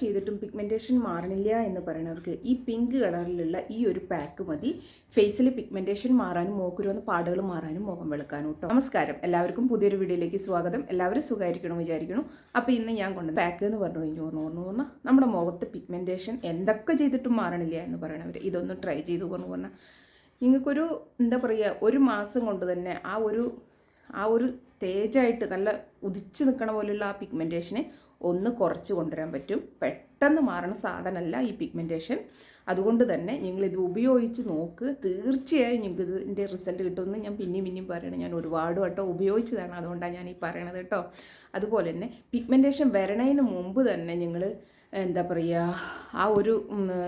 ചെയ്തിട്ടും പിഗ്മെന്റേഷൻ മാറണില്ല എന്ന് പറയുന്നവർക്ക് ഈ പിങ്ക് കളറിലുള്ള ഈ ഒരു പാക്ക് മതി. ഫേസിൽ പിഗ്മെന്റേഷൻ മാറാനും മോക്കുരുവെന്ന് പാടുകൾ മാറാനും മുഖം വെളുക്കാനും കേട്ടോ നമസ്കാരം. എല്ലാവർക്കും പുതിയൊരു വീഡിയോയിലേക്ക് സ്വാഗതം. എല്ലാവരും സുഖമായിരിക്കണം വിചാരിക്കണം അപ്പോൾ ഇന്ന് ഞാൻ കൊണ്ട് പാക്ക് എന്ന് പറഞ്ഞു കഴിഞ്ഞു പറഞ്ഞു പറഞ്ഞു പറഞ്ഞാൽ നമ്മുടെ മുഖത്ത് പിഗ്മെന്റേഷൻ എന്തൊക്കെ ചെയ്തിട്ടും മാറണില്ല എന്ന് പറയണവർ ഇതൊന്ന് ട്രൈ ചെയ്ത് പറഞ്ഞു പറഞ്ഞാൽ നിങ്ങൾക്കൊരു എന്താ പറയുക ഒരു മാസം കൊണ്ട് തന്നെ ആ ഒരു ആ ഒരു തേജായിട്ട് നല്ല ഉദിച്ച് നിൽക്കണ പോലെയുള്ള ആ പിഗ്മെന്റേഷനെ ഒന്ന് കുറച്ച് കൊണ്ടുവരാൻ പറ്റും. പെട്ടെന്ന് മാറണ സാധനമല്ല ഈ പിഗ്മെന്റേഷൻ അതുകൊണ്ട് തന്നെ നിങ്ങളിത് ഉപയോഗിച്ച് നോക്ക്. തീർച്ചയായും നിങ്ങൾക്ക് ഇതിന്റെ റിസൾട്ട് കിട്ടുമെന്ന് ഞാൻ പിന്നെയും പിന്നെയും പറയണം. ഞാൻ ഒരുപാട് വട്ടം ഉപയോഗിച്ചതാണ്. അതുകൊണ്ടാണ് ഞാൻ ഈ പറയണത് കേട്ടോ. അതുപോലെ തന്നെ പിഗ്മെന്റേഷൻ വരണതിന് മുമ്പ് തന്നെ നിങ്ങൾ എന്താ പറയുക ആ ഒരു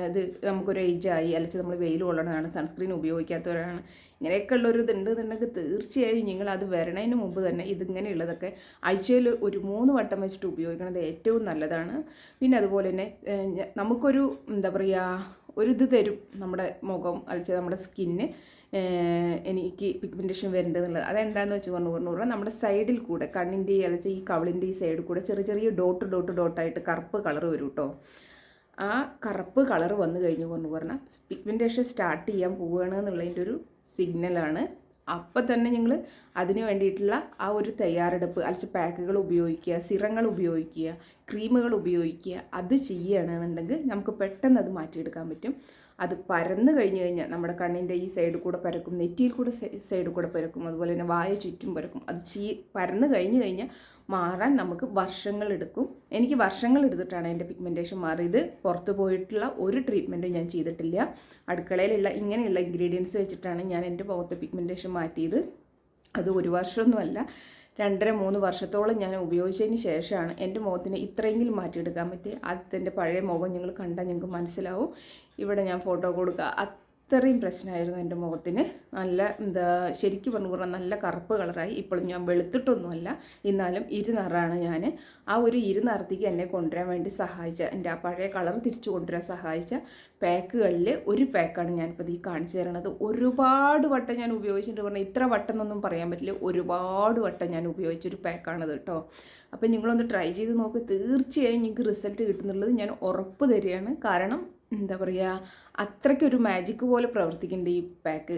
ഇത് നമുക്കൊരു ഏജായി അല്ലെങ്കിൽ നമ്മൾ വെയിൽ കൊള്ളണതാണ് സൺസ്ക്രീൻ ഉപയോഗിക്കാത്തവരാണ്. ഇങ്ങനെയൊക്കെ ഉള്ളൊരു ഇതുണ്ട് എന്നുണ്ടെങ്കിൽ തീർച്ചയായും നിങ്ങൾ അത് വരണതിന് മുമ്പ് തന്നെ ഇതിങ്ങനെയുള്ളതൊക്കെ ആഴ്ചയിൽ ഒരു മൂന്ന് വട്ടം വെച്ചിട്ട് ഉപയോഗിക്കുന്നത് ഏറ്റവും നല്ലതാണ്. പിന്നെ അതുപോലെ തന്നെ നമുക്കൊരു എന്താ പറയുക ഒരു ഇത് തരും നമ്മുടെ മുഖം അല്ലെങ്കിൽ നമ്മുടെ സ്കിന്ന് എനിക്ക് പിഗ്മെന്റേഷൻ വരേണ്ടതെന്നുള്ളത് അതെന്താണെന്ന് വെച്ച് പറഞ്ഞു പറഞ്ഞു പറഞ്ഞാൽ നമ്മുടെ സൈഡിൽ കൂടെ കണ്ണിന്റെ അല്ലെങ്കിൽ ഈ കവിളിന്റെ ഈ സൈഡിൽ കൂടെ ചെറിയ ചെറിയ ഡോട്ട് ഡോട്ട് ഡോട്ടായിട്ട് കറുപ്പ് കളർ വരും കേട്ടോ ആ കറുപ്പ് കളർ വന്നു കഴിഞ്ഞു പറഞ്ഞു പറഞ്ഞാൽ പിഗ്മെന്റേഷൻ സ്റ്റാർട്ട് ചെയ്യാൻ പോവുകയാണ് എന്നുള്ളതിന്റെ ഒരു സിഗ്നലാണ് അപ്പം തന്നെ നിങ്ങൾ അതിന് വേണ്ടിയിട്ടുള്ള ആ ഒരു തയ്യാറെടുപ്പ് അല്ലെങ്കിൽ പാക്കുകൾ ഉപയോഗിക്കുക സിറങ്ങൾ ഉപയോഗിക്കുക ക്രീമുകൾ ഉപയോഗിക്കുക അത് ചെയ്യുകയാണെന്നുണ്ടെങ്കിൽ നമുക്ക് പെട്ടെന്ന് അത് മാറ്റിയെടുക്കാൻ പറ്റും. അത് പരന്നു കഴിഞ്ഞു കഴിഞ്ഞാൽ നമ്മുടെ കണ്ണിന്റെ ഈ സൈഡിൽ കൂടെ പരക്കും നെറ്റിയിൽ കൂടെ സൈഡിൽ കൂടെ പരക്കും അതുപോലെ തന്നെ വായ ചുറ്റും പരക്കും. അത് ചീ പരന്ന് കഴിഞ്ഞ് കഴിഞ്ഞാൽ മാറാൻ നമുക്ക് വർഷങ്ങൾ എടുക്കും. എനിക്ക് വർഷങ്ങൾ എടുത്തിട്ടാണ് എന്റെ പിഗ്മെന്റേഷൻ മാറിയത് പുറത്ത് പോയിട്ടുള്ള ഒരു ട്രീറ്റ്മെന്റും ഞാൻ ചെയ്തിട്ടില്ല. അടുക്കളയിലുള്ള ഇങ്ങനെയുള്ള ഇൻഗ്രീഡിയൻസ് വെച്ചിട്ടാണ് ഞാൻ എന്റെ മുഖത്തെ പിഗ്മെന്റേഷൻ മാറ്റിയത്. അത് ഒരു വർഷമൊന്നുമല്ല. രണ്ടര മൂന്ന് വർഷത്തോളം ഞാൻ ഉപയോഗിച്ചതിന് ശേഷമാണ് എന്റെ മുഖത്തിന് ഇത്രയെങ്കിലും മാറ്റിയെടുക്കാൻ പറ്റിയത്. ആദ്യത്തെ എന്റെ പഴയ മുഖം നിങ്ങൾ കണ്ടാൽ നിങ്ങൾക്ക് മനസ്സിലാവും. ഇവിടെ ഞാൻ ഫോട്ടോ കൊടുക്കുക. അത്രയും പ്രശ്നമായിരുന്നു എന്റെ മുഖത്തിന്. നല്ല എന്താ ശരിക്കും പറഞ്ഞു പറഞ്ഞാൽ നല്ല കറുപ്പ് കളറായി. ഇപ്പോഴും ഞാൻ വെളുത്തിട്ടൊന്നുമല്ല. എന്നാലും ഇരുനിറാണ് ഞാൻ. ആ ഒരു ഇരുനിറത്തേക്ക് എന്നെ കൊണ്ടുവരാൻ വേണ്ടി സഹായിച്ച എന്റെ ആ പഴയ കളർ തിരിച്ചു കൊണ്ടുവരാൻ സഹായിച്ച പാക്കുകളിൽ ഒരു പാക്കാണ് ഞാനിപ്പോൾ ഈ കാണിച്ചു തരണത് ഒരുപാട് വട്ടം ഞാൻ ഉപയോഗിച്ചിട്ടുണ്ട്. പറഞ്ഞാൽ ഇത്ര വട്ടം എന്നൊന്നും പറയാൻ പറ്റില്ല. ഒരുപാട് വട്ടം ഞാൻ ഉപയോഗിച്ചൊരു പാക്കാണത് കേട്ടോ. അപ്പോൾ നിങ്ങളൊന്ന് ട്രൈ ചെയ്ത് നോക്ക്. തീർച്ചയായും നിങ്ങൾക്ക് റിസൾട്ട് കിട്ടുന്നുള്ളത് ഞാൻ ഉറപ്പ് തരികയാണ്. കാരണം എന്താ പറയുക അത്രയ്ക്കൊരു മാജിക്ക് പോലെ പ്രവർത്തിക്കുന്നുണ്ട് ഈ പാക്ക്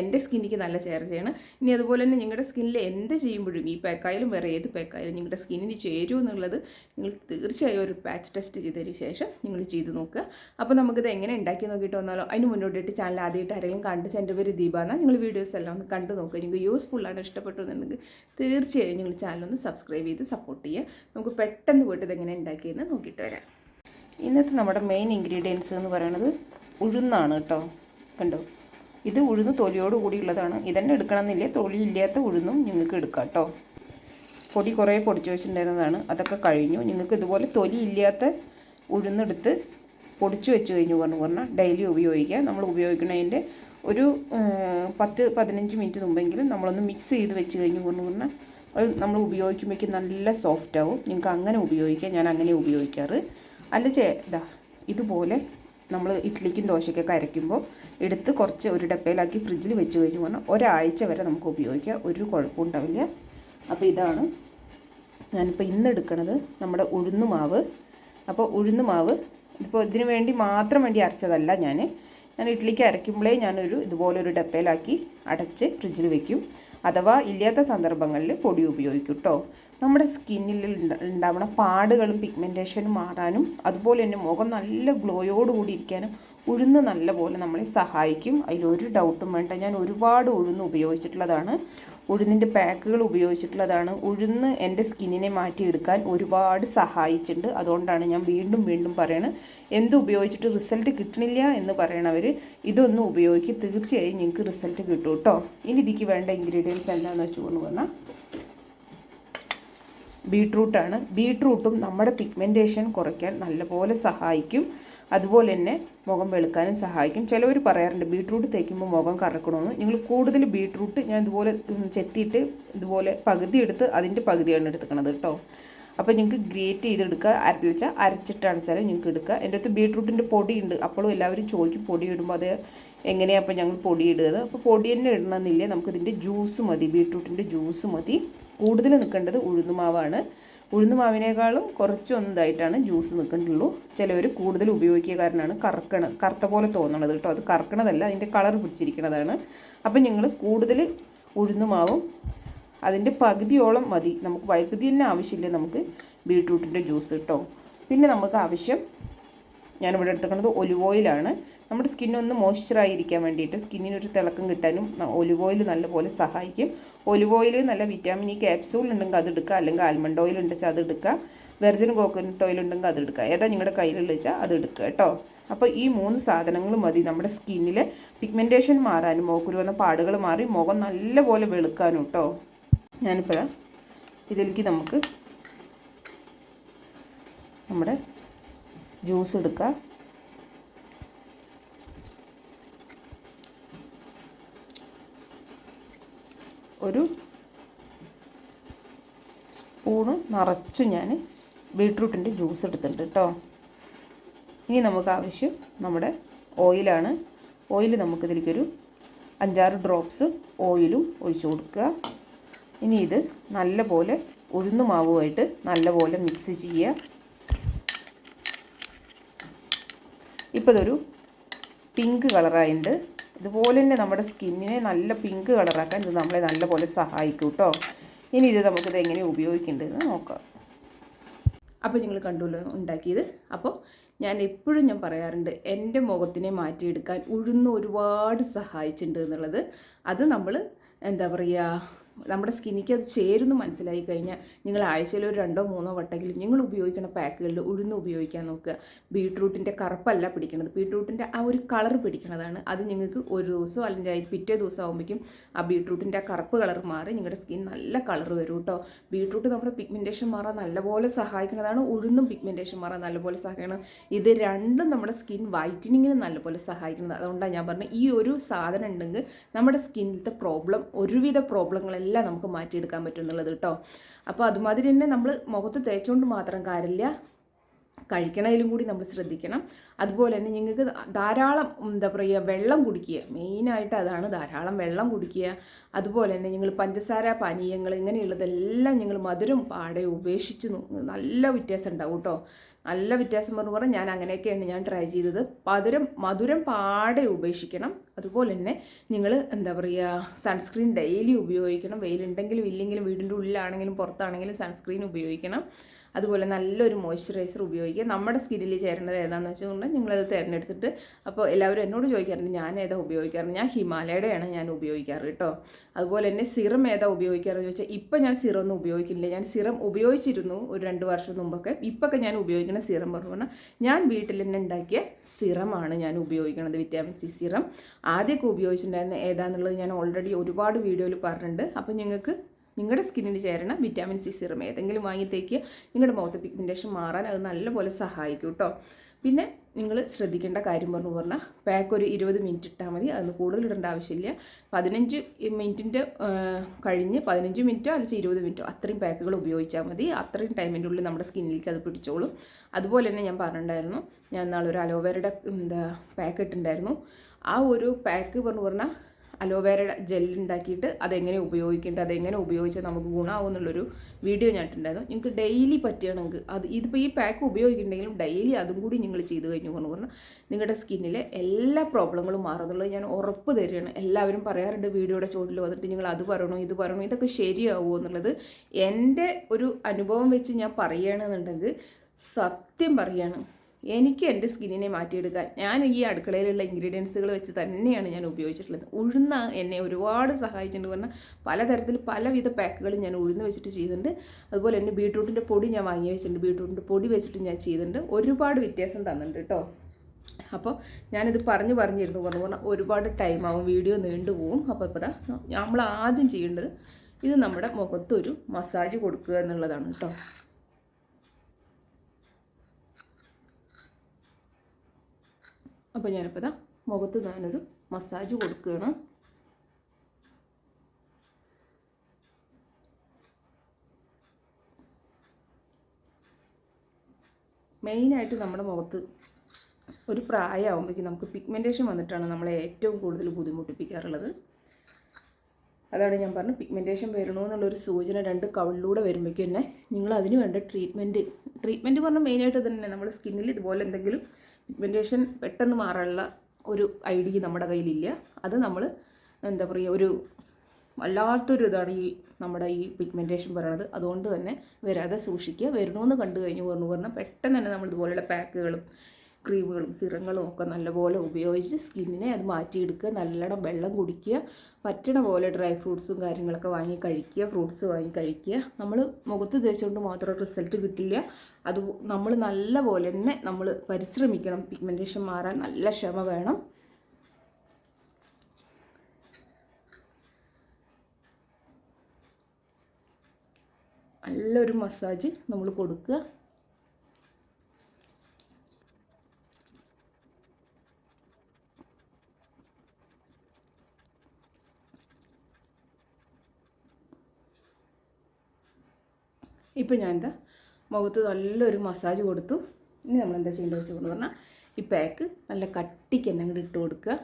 എന്റെ സ്കിന്നിക്ക് നല്ല ഷെയർ ചെയ്യണം. ഇനി അതുപോലെ തന്നെ നിങ്ങളുടെ സ്കിന്നിൽ എന്ത് ചെയ്യുമ്പോഴും ഈ പാക്കായാലും വേറെ ഏത് പാക്കായാലും നിങ്ങളുടെ സ്കിന്നിന് ചേരുമോ എന്നുള്ളത് നിങ്ങൾ തീർച്ചയായും ഒരു പാച്ച് ടെസ്റ്റ് ചെയ്തതിന് ശേഷം നിങ്ങൾ ചെയ്ത് നോക്കുക. അപ്പോൾ നമുക്കിത് എങ്ങനെ ഉണ്ടാക്കി നോക്കിയിട്ട് വന്നാലോ അതിന് മുന്നോട്ടിട്ട് ചാനൽ ആദ്യമായിട്ട് ആരെങ്കിലും കണ്ട് എന്റെ പേര് ദീപാന്ന നിങ്ങൾ വീഡിയോസ് എല്ലാം ഒന്ന് കണ്ടു നോക്കുക. നിങ്ങൾക്ക് യൂസ്ഫുള്ളാണ് ഇഷ്ടപ്പെട്ടു എന്നുണ്ടെങ്കിൽ തീർച്ചയായും നിങ്ങൾ ചാനലൊന്ന് സബ്സ്ക്രൈബ് ചെയ്ത് സപ്പോർട്ട് ചെയ്യുക. നമുക്ക് പെട്ടെന്ന് പോയിട്ട് ഇതെങ്ങനെ ഉണ്ടാക്കിയെന്ന് നോക്കിയിട്ട് വരാം. ഇന്നത്തെ നമ്മുടെ മെയിൻ ഇൻഗ്രീഡിയൻസ് എന്ന് പറയുന്നത് ഉഴുന്നാണ് കേട്ടോ. കണ്ടോ? ഇത് ഉഴുന്ന് തൊലിയോട് കൂടിയുള്ളതാണ് ഇതന്നെ എടുക്കണമെന്നില്ല? തൊലി ഇല്ലാത്ത ഉഴുന്നും നിങ്ങൾക്ക് എടുക്കാം കേട്ടോ. പൊടി കുറേ പൊടിച്ച് വെച്ചിട്ടുണ്ടായിരുന്നതാണ്. അതൊക്കെ കഴിഞ്ഞു. നിങ്ങൾക്ക് ഇതുപോലെ തൊലി ഇല്ലാത്ത ഉഴുന്നെടുത്ത് പൊടിച്ച് വെച്ച് കഴിഞ്ഞു പറഞ്ഞു പറഞ്ഞാൽ ഡെയിലി ഉപയോഗിക്കുക നമ്മൾ ഉപയോഗിക്കുന്നതിന്റെ ഒരു പത്ത് പതിനഞ്ച് മിനിറ്റ് മുമ്പെങ്കിലും നമ്മളൊന്ന് മിക്സ് ചെയ്ത് വെച്ച് കഴിഞ്ഞു പറഞ്ഞു പറഞ്ഞാൽ അത് നമ്മൾ ഉപയോഗിക്കുമ്പോഴേക്കും നല്ല സോഫ്റ്റ് ആവും. നിങ്ങൾക്ക് അങ്ങനെ ഉപയോഗിക്കാം. ഞാൻ അങ്ങനെ ഉപയോഗിക്കാറ്. അല്ല ചേ ഇതാ ഇതുപോലെ നമ്മൾ ഇഡ്ഡലിക്കും ദോശയ്ക്കൊക്കെ അരയ്ക്കുമ്പോൾ എടുത്ത് കുറച്ച് ഒരു ഡപ്പയിലാക്കി ഫ്രിഡ്ജിൽ വെച്ച് കഴിഞ്ഞ് പറഞ്ഞാൽ ഒരാഴ്ച വരെ നമുക്ക് ഉപയോഗിക്കാം. ഒരു കുഴപ്പവും ഉണ്ടാവില്ല. അപ്പോൾ ഇതാണ് ഞാനിപ്പോൾ ഇന്ന് എടുക്കണത് നമ്മുടെ ഉഴുന്ന് മാവ്. അപ്പോൾ ഉഴുന്ന് മാവ് ഇപ്പോൾ ഇതിന് വേണ്ടി മാത്രം വേണ്ടി അരച്ചതല്ല ഞാൻ ഞാൻ ഇഡ്ഡലിക്ക് അരയ്ക്കുമ്പോഴേ ഞാനൊരു ഇതുപോലെ ഒരു ഡപ്പയിലാക്കി അടച്ച് ഫ്രിഡ്ജിൽ വെക്കും. അഥവാ ഇല്ലാത്ത സന്ദർഭങ്ങളിൽ പൊടി ഉപയോഗിക്കും കേട്ടോ നമ്മുടെ സ്കിന്നിൽ ഉണ്ടാവുന്ന പാടുകളും പിഗ്മെന്റേഷനും മാറാനും അതുപോലെ തന്നെ മുഖം നല്ല ഗ്ലോയോടുകൂടി ഇരിക്കാനും ഉഴുന്ന് നല്ല പോലെ നമ്മളെ സഹായിക്കും. അതിലൊരു ഡൗട്ടും വേണ്ട. ഞാൻ ഒരുപാട് ഉഴുന്ന് ഉപയോഗിച്ചിട്ടുള്ളതാണ്. ഉഴുന്നിന്റെ പാക്കുകൾ ഉപയോഗിച്ചിട്ടുള്ളതാണ്. ഉഴുന്ന് എന്റെ സ്കിന്നിനെ മാറ്റിയെടുക്കാൻ ഒരുപാട് സഹായിച്ചിട്ടുണ്ട്. അതുകൊണ്ടാണ് ഞാൻ വീണ്ടും വീണ്ടും പറയണത്. എന്ത് ഉപയോഗിച്ചിട്ട് റിസൾട്ട് കിട്ടണില്ല എന്ന് പറയണവർ ഇതൊന്നും ഉപയോഗിക്കുക തീർച്ചയായും നിങ്ങൾക്ക് റിസൾട്ട് കിട്ടും കേട്ടോ ഇനി ഇതിക്ക് വേണ്ട ഇൻഗ്രീഡിയൻസ് എന്താണെന്ന് വെച്ചു കൊണ്ട് പറഞ്ഞാൽ ബീട്രൂട്ടാണ്. ബീട്രൂട്ടും നമ്മുടെ പിഗ്മെന്റേഷൻ കുറയ്ക്കാൻ നല്ലപോലെ സഹായിക്കും. അതുപോലെ തന്നെ മുഖം വെളുക്കാനും സഹായിക്കും. ചിലവർ പറയാറുണ്ട് ബീട്രൂട്ട് തേക്കുമ്പോൾ മുഖം കറക്കണമെന്ന് നിങ്ങൾ കൂടുതൽ ബീട്രൂട്ട് ഞാൻ ഇതുപോലെ ചെത്തിയിട്ട് ഇതുപോലെ പകുതി എടുത്ത് അതിന്റെ പകുതിയാണ് എടുക്കുന്നത് കേട്ടോ അപ്പോൾ നിങ്ങൾക്ക് ഗ്രേറ്റ് ചെയ്തെടുക്കുക. അരച്ചാൽ അരച്ചിട്ടാണ് വെച്ചാൽ നിങ്ങൾക്ക് എടുക്കുക. എന്റെ അടുത്ത് ബീട്രൂട്ടിന്റെ പൊടിയുണ്ട്. അപ്പോഴും എല്ലാവരും ചോദിക്കും പൊടി ഇടുമ്പോൾ അത് എങ്ങനെയാണ് അപ്പോൾ ഞങ്ങൾ പൊടി അപ്പോൾ പൊടി തന്നെ ഇടണമെന്നില്ല. നമുക്കിതിന്റെ ജ്യൂസ് മതി. ബീട്രൂട്ടിന്റെ ജ്യൂസ് മതി. കൂടുതൽ നിൽക്കേണ്ടത് ഉഴുന്നുമാവാണ്. ഉഴുന്നുമാവിനേക്കാളും കുറച്ചൊന്നും ഇതായിട്ടാണ് ജ്യൂസ് നിൽക്കുന്നുള്ളൂ ചിലവർ കൂടുതൽ ഉപയോഗിക്കുക കാരണമാണ് കറക്കണ കറുത്ത പോലെ തോന്നണത് കേട്ടോ. അത് കറക്കണതല്ല അതിന്റെ കളർ പിടിച്ചിരിക്കണതാണ്. അപ്പം ഞങ്ങൾ കൂടുതൽ ഉഴുന്നുമാവും. അതിന്റെ പകുതിയോളം മതി. നമുക്ക് വൈദ്യുതി തന്നെ ആവശ്യമില്ല നമുക്ക് ബീട്രൂട്ടിന്റെ ജ്യൂസ് കേട്ടോ. പിന്നെ നമുക്ക് ആവശ്യം ഞാനിവിടെ എടുത്തേക്കുന്നത് ഒലിവ് ഓയിലാണ്. നമ്മുടെ സ്കിന്നൊന്ന് മോയ്സ്ചറായിരിക്കാൻ വേണ്ടിയിട്ട് സ്കിന്നിനൊരു തിളക്കം കിട്ടാനും ഒലിവ് ഓയിൽ നല്ലപോലെ സഹായിക്കും. ഒലിവ് ഓയിൽ നല്ല വിറ്റാമിൻ ഇ ക്യാപ്സൂൾ ഉണ്ടെങ്കിൽ അത് എടുക്കുക. അല്ലെങ്കിൽ ആൽമണ്ട് ഓയിൽ ഉണ്ടെച്ചാൽ അത് എടുക്കുക. വെർജിൻ കോക്കനട്ട് ഓയിൽ ഉണ്ടെങ്കിൽ അത് എടുക്കുക. ഏതാ നിങ്ങളുടെ കയ്യിലുള്ള വെച്ചാൽ അത് എടുക്കുക കേട്ടോ. അപ്പോൾ ഈ മൂന്ന് സാധനങ്ങൾ മതി നമ്മുടെ സ്കിന്നിൽ പിഗ്മെന്റേഷൻ മാറാനും മോക്കുരു വന്ന പാടുകൾ മാറി മുഖം നല്ലപോലെ വെളുക്കാനും കേട്ടോ. ഞാനിപ്പോൾ ഇതിലേക്ക് നമുക്ക് നമ്മുടെ ജ്യൂസ് എടുക്കുക. ഒരു സ്പൂണ് നിറച്ചു ഞാൻ ബീട്രൂട്ടിന്റെ ജ്യൂസ് എടുത്തിട്ടുണ്ട് കേട്ടോ. ഇനി നമുക്ക് ആവശ്യം നമ്മുടെ ഓയിലാണ്. ഓയിൽ നമുക്കിതിലേക്കൊരു അഞ്ചാറ് ഡ്രോപ്സ് ഓയിലും ഒഴിച്ചു കൊടുക്കുക. ഇനി ഇത് നല്ല പോലെ ഉഴുന്ന മാവുമായിട്ട് നല്ല പോലെ മിക്സ് ചെയ്യുക. ഇപ്പോൾ ഇതൊരു പിങ്ക് കളറായിട്ടുണ്ട് ഇതുപോലെ തന്നെ നമ്മുടെ സ്കിന്നിനെ നല്ല പിങ്ക് കളറാക്കാൻ ഇത് നമ്മളെ നല്ലപോലെ സഹായിക്കും കേട്ടോ ഇനി ഇത് നമുക്കിത് എങ്ങനെ ഉപയോഗിക്കേണ്ടതെന്ന് നോക്കാം. അപ്പോൾ നിങ്ങൾ കണ്ടുല്ലോ ഉണ്ടാക്കിയത്. അപ്പോൾ ഞാൻ എപ്പോഴും ഞാൻ പറയാറുണ്ട് എന്റെ മുഖത്തിനെ മാറ്റിയെടുക്കാൻ ഉഴുന്ന് ഒരുപാട് സഹായിച്ചിട്ടുണ്ട് എന്നുള്ളത്. അത് നമ്മൾ എന്താ പറയുക നമ്മുടെ സ്കിന്നിക്ക് അത് ചേരുന്നു മനസ്സിലായി കഴിഞ്ഞാൽ നിങ്ങൾ ആഴ്ചയിൽ ഒരു രണ്ടോ മൂന്നോ വട്ടെങ്കിലും നിങ്ങൾ ഉപയോഗിക്കുന്ന പാക്കുകളിൽ ഉഴുന്ന് ഉപയോഗിക്കാൻ നോക്കുക. ബീട്രൂട്ടിന്റെ കറുപ്പല്ല പിടിക്കണത്. ബീട്രൂട്ടിന്റെ ആ ഒരു കളർ പിടിക്കണതാണ്. അത് നിങ്ങൾക്ക് ഒരു ദിവസം അല്ലെങ്കിൽ അതിന് പിറ്റേ ദിവസം ആകുമ്പോഴേക്കും ആ ബീട്രൂട്ടിന്റെ ആ കറുപ്പ് കളർ മാറി നിങ്ങളുടെ സ്കിൻ നല്ല കളർ വരും കേട്ടോ. ബീട്രൂട്ട് നമ്മുടെ പിഗ്മെന്റേഷൻ മാറാൻ നല്ലപോലെ സഹായിക്കുന്നതാണ്. ഉഴുന്നും പിഗ്മെന്റേഷൻ മാറാൻ നല്ലപോലെ സഹായിക്കണം. ഇത് രണ്ടും നമ്മുടെ സ്കിൻ വൈറ്റനിങ്ങിന് നല്ലപോലെ സഹായിക്കുന്നത് അതുകൊണ്ടാണ് ഞാൻ പറഞ്ഞത് ഈ ഒരു സാധനം ഉണ്ടെങ്കിൽ നമ്മുടെ സ്കിന്നിലത്തെ പ്രോബ്ലം ഒരുവിധ പ്രോബ്ലങ്ങളെല്ലാം എല്ലാം നമുക്ക് മാറ്റിയെടുക്കാൻ പറ്റും എന്നുള്ളത് കേട്ടോ അപ്പോൾ അതുമാതിരി തന്നെ നമ്മൾ മുഖത്ത് തേച്ചുകൊണ്ട് മാത്രം കാര്യമില്ല കഴിക്കണതിലും കൂടി നമ്മൾ ശ്രദ്ധിക്കണം. അതുപോലെ തന്നെ നിങ്ങൾക്ക് ധാരാളം എന്താ പറയുക വെള്ളം കുടിക്കുക. മെയിനായിട്ട് അതാണ് ധാരാളം വെള്ളം കുടിക്കുക. അതുപോലെ തന്നെ നിങ്ങൾ പഞ്ചസാര പാനീയങ്ങൾ ഇങ്ങനെയുള്ളതെല്ലാം നിങ്ങൾ മധുരം പാടെ ഉപേക്ഷിച്ച് നല്ല വ്യത്യാസം ഉണ്ടാവും കേട്ടോ നല്ല വ്യത്യാസം പറഞ്ഞു പറഞ്ഞാൽ ഞാൻ അങ്ങനെയൊക്കെയാണ് ഞാൻ ട്രൈ ചെയ്തത്. മധുരം മധുരം പാടെ ഉപേക്ഷിക്കണം. അതുപോലെ തന്നെ നിങ്ങൾ എന്താ പറയുക സൺസ്ക്രീൻ ഡെയിലി ഉപയോഗിക്കണം. വെയിലുണ്ടെങ്കിലും ഇല്ലെങ്കിലും വീടിന്റെ ഉള്ളിലാണെങ്കിലും പുറത്താണെങ്കിലും സൺസ്ക്രീൻ ഉപയോഗിക്കണം. അതുപോലെ നല്ലൊരു മോയ്സ്ചറൈസർ ഉപയോഗിക്കുക. നമ്മുടെ സ്കിന്നിൽ ചേരേണ്ടത് ഏതാണെന്ന് വെച്ചുകൊണ്ട് നിങ്ങളത് തിരഞ്ഞെടുത്തിട്ട് അപ്പോൾ എല്ലാവരും എന്നോട് ചോദിക്കാറുണ്ട് ഞാൻ ഏതാ ഉപയോഗിക്കാറ്? ഞാൻ ഹിമാലയയുടെയാണ് ഞാൻ ഉപയോഗിക്കാറ് കേട്ടോ. അതുപോലെ തന്നെ സിറം ഏതാ ഉപയോഗിക്കാറെന്ന് ചോദിച്ചാൽ ഇപ്പം ഞാൻ സിറം ഒന്നും ഉപയോഗിക്കുന്നില്ല. ഞാൻ സിറം ഉപയോഗിച്ചിരുന്നു ഒരു രണ്ട് വർഷം മുമ്പൊക്കെ. ഇപ്പൊക്കെ ഞാൻ ഉപയോഗിക്കുന്ന സിറം പറഞ്ഞു പറഞ്ഞാൽ ഞാൻ വീട്ടിൽ തന്നെ ഉണ്ടാക്കിയ സിറമാണ് ഞാൻ ഉപയോഗിക്കുന്നത് വിറ്റാമിൻ സി സിറം. ആദ്യമൊക്കെ ഉപയോഗിച്ചിട്ടുണ്ടായിരുന്ന ഏതാണെന്നുള്ളത് ഞാൻ ഓൾറെഡി ഒരുപാട് വീഡിയോയിൽ പറഞ്ഞിട്ടുണ്ട്. അപ്പോൾ നിങ്ങൾക്ക് നിങ്ങളുടെ സ്കിന്നിന് ചേരണ വിറ്റാമിൻ സി സിറം. ഏതെങ്കിലും വാങ്ങി തേക്കുക നിങ്ങളുടെ മുഖത്ത് പിഗ്മെന്റേഷൻ മാറാൻ അത് നല്ലപോലെ സഹായിക്കും കേട്ടോ പിന്നെ നിങ്ങൾ ശ്രദ്ധിക്കേണ്ട കാര്യം പറഞ്ഞു പറഞ്ഞാൽ പാക്ക് ഒരു ഇരുപത് മിനിറ്റ് ഇട്ടാൽ മതി. അതിന് കൂടുതൽ ഇടേണ്ട ആവശ്യമില്ല. പതിനഞ്ച് മിനിറ്റിന്റെ കഴിഞ്ഞ് പതിനഞ്ച് മിനിറ്റോ അല്ലെങ്കിൽ ഇരുപത് മിനിറ്റോ അത്രയും പാക്കുകൾ ഉപയോഗിച്ചാൽ മതി. അത്രയും ടൈമിന്റെ ഉള്ളിൽ നമ്മുടെ സ്കിന്നിലേക്ക് അത് പിടിച്ചോളും. അതുപോലെ തന്നെ ഞാൻ പറഞ്ഞിട്ടുണ്ടായിരുന്നു ഞാൻ നാളെ ഒരു അലോവേരയുടെ എന്താ പാക്ക് ഇട്ടിട്ടുണ്ടായിരുന്നു. ആ ഒരു പാക്ക് പറഞ്ഞു പറഞ്ഞാൽ അലോവേര ജെല്ലുണ്ടാക്കിയിട്ട് അതെങ്ങനെ ഉപയോഗിക്കേണ്ടത് അതെങ്ങനെ ഉപയോഗിച്ചാൽ നമുക്ക് ഗുണമാവും എന്നുള്ളൊരു വീഡിയോ ഞാൻ ഇട്ടുണ്ടായിരുന്നു നിങ്ങൾക്ക് ഡെയിലി പറ്റുകയാണെങ്കിൽ അത് ഇതിപ്പോൾ ഈ പാക്ക് ഉപയോഗിക്കുന്നുണ്ടെങ്കിലും ഡെയിലി അതും കൂടി നിങ്ങൾ ചെയ്ത് കഴിഞ്ഞു കൊണ്ട് പറഞ്ഞാൽ നിങ്ങളുടെ സ്കിന്നിലെ എല്ലാ പ്രോബ്ലങ്ങളും മാറുന്നുള്ളത് ഞാൻ ഉറപ്പ് തരികയാണ്. എല്ലാവരും പറയാറുണ്ട് വീഡിയോയുടെ ചോട്ടിൽ വന്നിട്ട് നിങ്ങൾ അത് പറയണോ ഇത് പറയണോ ഇതൊക്കെ ശരിയാവുമോ എന്നുള്ളത്. എന്റെ ഒരു അനുഭവം വെച്ച് ഞാൻ പറയുകയാണെന്നുണ്ടെങ്കിൽ സത്യം പറയാണ് എനിക്ക് എന്റെ സ്കിന്നിനെ മാറ്റിയെടുക്കാൻ ഞാൻ ഈ അടുക്കളയിലുള്ള ഇൻഗ്രീഡിയൻസുകൾ വെച്ച് തന്നെയാണ് ഞാൻ ഉപയോഗിച്ചിട്ടുള്ളത്. ഉഴുന്ന എന്നെ ഒരുപാട് സഹായിച്ചിട്ടുണ്ട്. പറഞ്ഞാൽ പലതരത്തിൽ പലവിധ പാക്കുകൾ ഞാൻ ഉഴുന്ന് വെച്ചിട്ട് ചെയ്തിട്ടുണ്ട്. അതുപോലെ തന്നെ ബീട്രൂട്ടിന്റെ പൊടി ഞാൻ വാങ്ങി വെച്ചിട്ടുണ്ട്. ബീട്രൂട്ടിന്റെ പൊടി വെച്ചിട്ട് ഞാൻ ചെയ്തിട്ടുണ്ട്. ഒരുപാട് വ്യത്യാസം തന്നിട്ടുണ്ട് കേട്ടോ. അപ്പോൾ ഞാനിത് പറഞ്ഞു പറഞ്ഞിരുന്നു. പറഞ്ഞു പറഞ്ഞാൽ ഒരുപാട് ടൈം ആവും. വീഡിയോ നീണ്ടുപോകും അപ്പോൾ ഇപ്പോൾ നമ്മൾ ആദ്യം ചെയ്യേണ്ടത് ഇത് നമ്മുടെ മുഖത്തൊരു മസാജ് കൊടുക്കുക എന്നുള്ളതാണ് കേട്ടോ. അപ്പോൾ ഞാനിപ്പോൾ ഇതാ മുഖത്ത് ഞാനൊരു മസാജ് കൊടുക്കുകയാണ്. മെയിനായിട്ട് നമ്മുടെ മുഖത്ത് ഒരു പ്രായമാകുമ്പോഴേക്കും നമുക്ക് പിഗ്മെന്റേഷൻ വന്നിട്ടാണ് നമ്മളെ ഏറ്റവും കൂടുതൽ ബുദ്ധിമുട്ടിപ്പിക്കാറുള്ളത്. അതാണ് ഞാൻ പറഞ്ഞത് പിഗ്മെന്റേഷൻ വരണോ എന്നുള്ളൊരു സൂചന രണ്ട് കവിളിലൂടെ വരുമ്പോഴേക്കും തന്നെ നിങ്ങൾ അതിന് വേണ്ട ട്രീറ്റ്മെന്റ് ട്രീറ്റ്മെന്റ് പറഞ്ഞാൽ മെയിനായിട്ട് തന്നെ നമ്മുടെ സ്കിന്നിൽ ഇതുപോലെ എന്തെങ്കിലും പിഗ്മെന്റേഷൻ പെട്ടെന്ന് മാറാനുള്ള ഒരു ഐഡിയ നമ്മുടെ കയ്യിലില്ല. അത് നമ്മൾ എന്താ പറയുക ഒരു വല്ലാത്തൊരു ഇതാണ് ഈ നമ്മുടെ ഈ പിഗ്മെന്റേഷൻ പറയണത്. അതുകൊണ്ട് തന്നെ വരാതെ സൂക്ഷിക്കുക. വരണമെന്ന് കണ്ടു കഴിഞ്ഞു പറഞ്ഞു. പറഞ്ഞാൽ പെട്ടെന്ന് തന്നെ നമ്മൾ ഇതുപോലെയുള്ള പാക്കുകളും ക്രീമുകളും സിറങ്ങളും ഒക്കെ നല്ലപോലെ ഉപയോഗിച്ച് സ്കിന്നിനെ അത് മാറ്റിയെടുക്കുക. നല്ലോണം വെള്ളം കുടിക്കുക. പറ്റണ പോലെ ഡ്രൈ ഫ്രൂട്ട്സും കാര്യങ്ങളൊക്കെ വാങ്ങി കഴിക്കുക. ഫ്രൂട്ട്സ് വാങ്ങി കഴിക്കുക. നമ്മൾ മുഖത്ത് തേച്ചുകൊണ്ട് മാത്രം റിസൾട്ട് കിട്ടില്ല. അത് നമ്മൾ നല്ല പോലെ തന്നെ നമ്മൾ പരിശ്രമിക്കണം. പിഗ്മെന്റേഷൻ മാറാൻ നല്ല ക്ഷമ വേണം. നല്ലൊരു മസാജ് നമ്മൾ കൊടുക്കുക. ഇപ്പം ഞാൻ എന്താ മുഖത്ത് നല്ലൊരു മസാജ് കൊടുത്തു. ഇനി നമ്മൾ എന്താ ചെയ്യേണ്ടത് വെച്ചുകൊണ്ട് പറഞ്ഞാൽ ഈ പാക്ക് നല്ല കട്ടിക്ക് തന്നെ അങ്ങോട്ട് ഇട്ട് കൊടുക്കുക.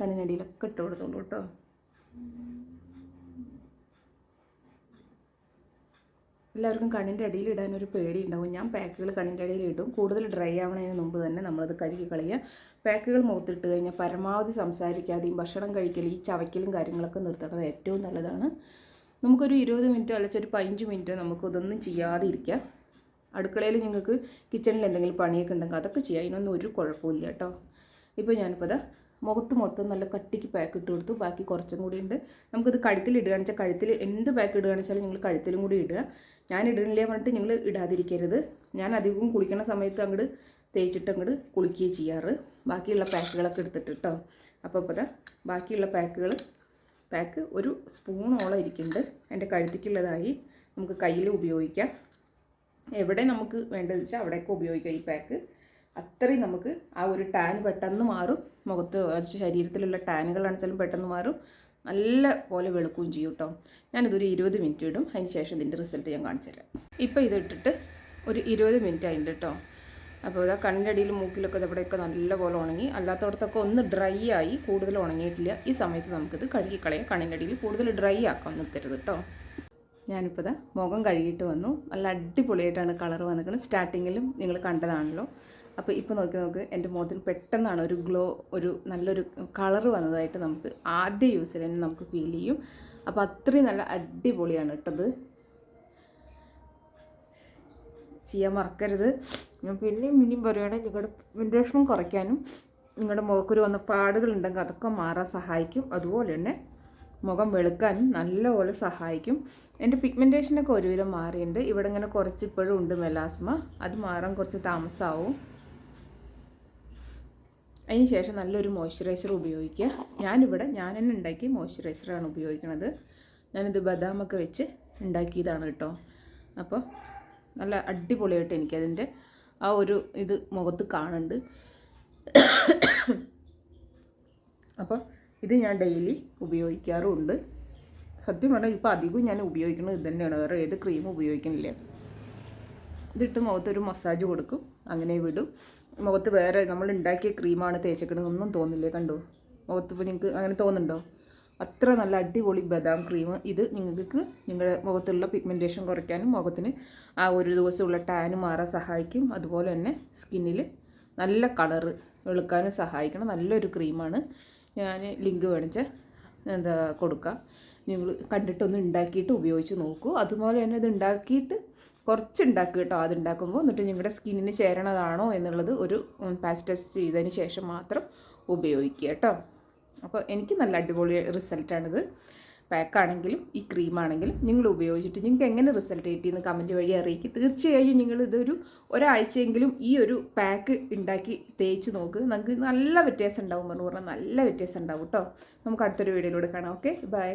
കണ്ണിനടിയിലൊക്കെ ഇട്ട് കൊടുത്തോളൂ കേട്ടോ. എല്ലാവർക്കും കണ്ണിന്റെ അടിയിൽ ഇടാൻ ഒരു പേടി ഉണ്ടാവും ഞാൻ പാക്കുകൾ കണ്ണിന്റെ അടിയിൽ ഇടും. കൂടുതൽ ഡ്രൈ ആവണതിന് മുമ്പ് തന്നെ നമ്മളത് കഴുകി കളയുക. പാക്കുകൾ മുഖത്തിട്ട് കഴിഞ്ഞാൽ പരമാവധി സംസാരിക്കാതെയും ഭക്ഷണം കഴിക്കൽ ഈ ചവയ്ക്കലും കാര്യങ്ങളൊക്കെ നിർത്തേണ്ടത് ഏറ്റവും നല്ലതാണ്. നമുക്കൊരു ഇരുപത് മിനിറ്റോ അല്ലെങ്കിൽ ഒരു പതിനഞ്ച് മിനിറ്റോ നമുക്ക് ഇതൊന്നും ചെയ്യാതെ ഇരിക്കാം. അടുക്കളയിൽ നിങ്ങൾക്ക് കിച്ചണിൽ എന്തെങ്കിലും പണിയൊക്കെ ഉണ്ടെങ്കിൽ അതൊക്കെ ചെയ്യാം. അതിനൊന്നും ഒരു കുഴപ്പമില്ല കേട്ടോ. ഇപ്പോൾ ഞാനിപ്പോൾ മുഖത്ത് മൊത്തം നല്ല കട്ടിക്ക് പാക്ക് ഇട്ട് കൊടുത്തു. ബാക്കി കുറച്ചും കൂടി ഉണ്ട്. നമുക്കിത് കഴുത്തിൽ ഇടുകയാണെന്ന് വെച്ചാൽ കഴുത്തിൽ എന്ത് പാക്ക് ഇടുകയാണെന്ന് വെച്ചാൽ നിങ്ങൾ കഴുത്തിലും കൂടി ഇടുക. ഞാൻ ഇടുന്നില്ല പറഞ്ഞിട്ട് നിങ്ങൾ ഇടാതിരിക്കരുത്. ഞാൻ അധികവും കുളിക്കുന്ന സമയത്ത് അങ്ങോട്ട് തേച്ചിട്ട് അങ്ങോട്ട് കുളിക്കുകയും ചെയ്യാറ്. ബാക്കിയുള്ള പാക്കുകളൊക്കെ എടുത്തിട്ട് കേട്ടോ അപ്പോൾ ഇപ്പോൾ ബാക്കിയുള്ള പാക്കുകൾ പാക്ക് ഒരു സ്പൂണോളം ഇരിക്കുന്നുണ്ട്. എന്റെ കഴുത്തിക്കുള്ളതായി നമുക്ക് കയ്യിൽ ഉപയോഗിക്കാം. എവിടെ നമുക്ക് വേണ്ടതെന്ന് വെച്ചാൽ അവിടെയൊക്കെ ഉപയോഗിക്കാം ഈ പാക്ക് അത്രയും നമുക്ക് ആ ഒരു ടാൻ പെട്ടെന്ന് മാറും. മുഖത്ത് ശരീരത്തിലുള്ള ടാനുകളാണെച്ചാലും പെട്ടെന്ന് മാറും. നല്ല പോലെ വെളുക്കുകയും ചെയ്യും കേട്ടോ. ഞാനിതൊരു ഇരുപത് മിനിറ്റ് ഇടും. അതിന് ശേഷം ഇതിന്റെ റിസൾട്ട് ഞാൻ കാണിച്ചു തരാം. ഇപ്പോൾ ഇത് ഇട്ടിട്ട് ഒരു ഇരുപത് മിനിറ്റ് ആയിട്ടുണ്ട് കേട്ടോ. അപ്പോൾ ഇതാ കണ്ണിന്റെ അടിയിൽ മൂക്കിലൊക്കെ ഇവിടെയൊക്കെ നല്ലപോലെ ഉണങ്ങി. അല്ലാത്തടത്തൊക്കെ ഒന്ന് ഡ്രൈ ആയി കൂടുതൽ ഉണങ്ങിയിട്ടില്ല. ഈ സമയത്ത് നമുക്കിത് കഴുകിക്കളയാം. കണ്ണിന്റെ കൂടുതൽ ഡ്രൈ ആക്കാൻ നിൽക്കരുത് കേട്ടോ. ഞാനിപ്പോൾ ഇതാ മുഖം കഴുകിയിട്ട് വന്നു. നല്ല അടിപൊളിയായിട്ടാണ് കളർ വന്നിരിക്കുന്നത്. സ്റ്റാർട്ടിങ്ങിലും നിങ്ങൾ കണ്ടതാണല്ലോ. അപ്പോൾ ഇപ്പോൾ നോക്കി നോക്ക് എന്റെ മുഖത്തിന് പെട്ടെന്നാണ് ഒരു ഗ്ലോ ഒരു നല്ലൊരു കളർ വന്നതായിട്ട് നമുക്ക് ആദ്യ യൂസിൽ തന്നെ നമുക്ക് ഫീൽ ചെയ്യും. അപ്പോൾ അത്രയും നല്ല അടിപൊളിയാണ് ഇട്ടത് ചെയ്യാൻ മറക്കരുത്. ഞാൻ പിന്നെയും പിന്നെയും പറയുകയാണെങ്കിൽ നിങ്ങളുടെ വിൻഡേഷനും കുറയ്ക്കാനും നിങ്ങളുടെ മുഖക്കുരു വന്ന പാടുകളുണ്ടെങ്കിൽ അതൊക്കെ മാറാൻ സഹായിക്കും. അതുപോലെ തന്നെ മുഖം വെളുക്കാനും നല്ലപോലെ സഹായിക്കും. എന്റെ പിഗ്മെന്റേഷനൊക്കെ ഒരുവിധം മാറിയിട്ടുണ്ട്. ഇവിടെ ഇങ്ങനെ കുറച്ച് ഇപ്പോഴും ഉണ്ട് മെലാസ്മ അത് മാറാൻ കുറച്ച് താമസമാവും അതിന് ശേഷം നല്ലൊരു മോയ്സ്ചറൈസർ ഉപയോഗിക്കുക. ഞാനിവിടെ ഞാൻ തന്നെ ഉണ്ടാക്കിയ മോയ്സ്ചറൈസറാണ് ഉപയോഗിക്കുന്നത്. ഞാനിത് ബദാമൊക്കെ വെച്ച് ഉണ്ടാക്കിയതാണ് കേട്ടോ. അപ്പോൾ നല്ല അടിപൊളിയായിട്ട് എനിക്കതിന്റെ ആ ഒരു ഇത് മുഖത്ത് കാണുന്നുണ്ട്. അപ്പോൾ ഇത് ഞാൻ ഡെയിലി ഉപയോഗിക്കാറുമുണ്ട്. സത്യം പറഞ്ഞാൽ ഇപ്പോൾ അധികവും ഞാൻ ഉപയോഗിക്കുന്നത് ഇത് തന്നെയാണ്. വേറെ ഏത് ക്രീം ഉപയോഗിക്കുന്നില്ല. ഇതിട്ട് മുഖത്തൊരു മസാജ് കൊടുക്കും. അങ്ങനെ വിടും. മുഖത്ത് വേറെ നമ്മൾ ഉണ്ടാക്കിയ ക്രീമാണ് തേച്ചിക്കണത് ഒന്നും തോന്നില്ലേ കണ്ടോ? മുഖത്ത് ഇപ്പോൾ നിങ്ങൾക്ക് അങ്ങനെ തോന്നുന്നുണ്ടോ? അത്ര നല്ല അടിപൊളി ബദാം ക്രീം ഇത് നിങ്ങൾക്ക് നിങ്ങളുടെ മുഖത്തുള്ള പിഗ്മെന്റേഷൻ കുറയ്ക്കാനും മുഖത്തിന് ആ ഒരു ദിവസമുള്ള ടാന് മാറാൻ സഹായിക്കും. അതുപോലെ തന്നെ സ്കിന്നിൽ നല്ല കളറ് വെളുക്കാനും സഹായിക്കണം. നല്ലൊരു ക്രീമാണ് ഞാൻ ലിങ്ക് മേടിച്ച് എന്താ കൊടുക്കുക നിങ്ങൾ കണ്ടിട്ടൊന്ന് ഉണ്ടാക്കിയിട്ട് ഉപയോഗിച്ച് നോക്കൂ. അതുപോലെ തന്നെ ഇത് ഉണ്ടാക്കിയിട്ട് കുറച്ച് ഉണ്ടാക്കുക കേട്ടോ അതുണ്ടാക്കുമ്പോൾ. എന്നിട്ട് നിങ്ങളുടെ സ്കിന്നിന് ചേരണതാണോ എന്നുള്ളത് ഒരു പാച്ച് ടെസ്റ്റ് ചെയ്തതിന് ശേഷം മാത്രം ഉപയോഗിക്കുക കേട്ടോ. അപ്പോൾ എനിക്ക് നല്ല അടിപൊളി റിസൾട്ടാണിത് പാക്കാണെങ്കിലും ഈ ക്രീമാണെങ്കിലും നിങ്ങൾ ഉപയോഗിച്ചിട്ട് നിങ്ങൾക്ക് എങ്ങനെ റിസൾട്ട് കിട്ടിയെന്ന് കമന്റ് വഴി അറിയിക്കും തീർച്ചയായും നിങ്ങൾ ഇതൊരു ഒരാഴ്ചയെങ്കിലും ഈ ഒരു പാക്ക് ഉണ്ടാക്കി തേച്ച് നോക്ക്. നമുക്ക് നല്ല വ്യത്യാസം ഉണ്ടാവും പറഞ്ഞു പറഞ്ഞാൽ നല്ല വ്യത്യാസം ഉണ്ടാവും കേട്ടോ. നമുക്ക് അടുത്തൊരു വീഡിയോയിലൂടെ കാണാം. Okay bye